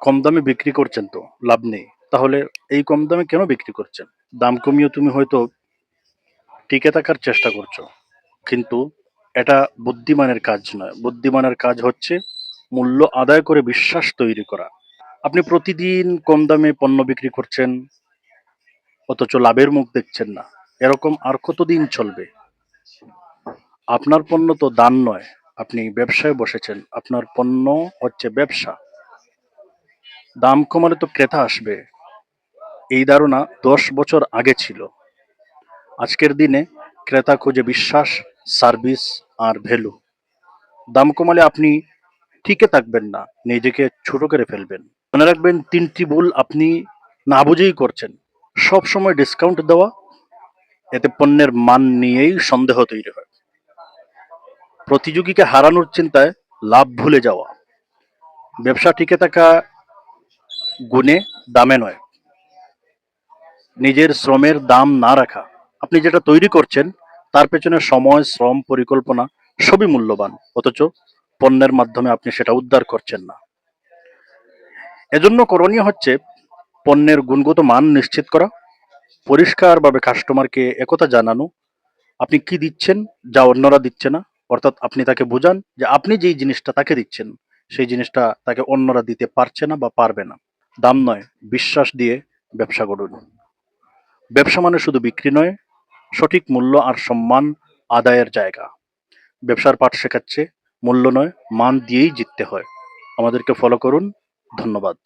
কম দামে বিক্রি করছেন তো, লাভ নেই। তাহলে এই কম দামে কেন বিক্রি করছেন? দাম কমিয়ে তুমি হয়তো টিকে থাকার চেষ্টা করছ। কিন্তু এটা বুদ্ধিমানের কাজ নয়। বুদ্ধিমানের কাজ হচ্ছে মূল্য আদায় করে বিশ্বাস তৈরি করা। আপনি প্রতিদিন কম দামে পণ্য বিক্রি করছেন, অথচ লাভের মুখ দেখছেন না। এরকম আর কতদিন চলবে? আপনার পণ্য তো দান নয়। আপনি ব্যবসায় বসেছেন। আপনার পণ্য হচ্ছে ব্যবসা। দাম কমালে তো ক্রেতা আসবে। এই ধারণা দশ বছর আগে ছিল। আজকের দিনে ক্রেতা খুঁজে বিশ্বাস, সার্ভিস আর ভ্যালু। দাম কমালে আপনি টিকে থাকবেন না, নিজেকে ছোট করে ফেলবেন। মনে রাখবেন, তিনটি ভুল আপনি না বুঝেই করছেন। সব সময় ডিসকাউন্ট দেওয়া, এতে পণ্যের মান নিয়েই সন্দেহ তৈরি হয়। প্রতিযোগীকে হারানোর চিন্তায় লাভ ভুলে যাওয়া। ব্যবসা টিকে থাকা গুণে দামে নয়। নিজের শ্রমের দাম না রাখা। আপনি যেটা তৈরি করছেন, তার পেছনে সময়, শ্রম, পরিকল্পনা সবই মূল্যবান। অথচ পণ্যের মাধ্যমে আপনি সেটা উদ্ধার করছেন না। এজন্য করণীয় হচ্ছে পণ্যের গুণগত মান নিশ্চিত করা, পরিষ্কারভাবে কাস্টমারকে একথা জানানো, আপনি কি দিচ্ছেন যা অন্যরা দিচ্ছে না, অর্থাৎ আপনি তাকে বোঝান যে আপনি যেই জিনিসটা তাকে দিচ্ছেন, সেই জিনিসটা তাকে অন্যরা দিতে পারছে না বা পারবে না। দাম নয়, বিশ্বাস দিয়ে ব্যবসা করুন। ব্যবসা মানে শুধু বিক্রি নয়, সঠিক মূল্য আর সম্মান আদায়ের জায়গা। ব্যবসার পাঠ শেখাচ্ছে, মূল্য নয়, মান দিয়েই জিততে হয়। আমাদেরকে ফলো করুন, ধন্যবাদ।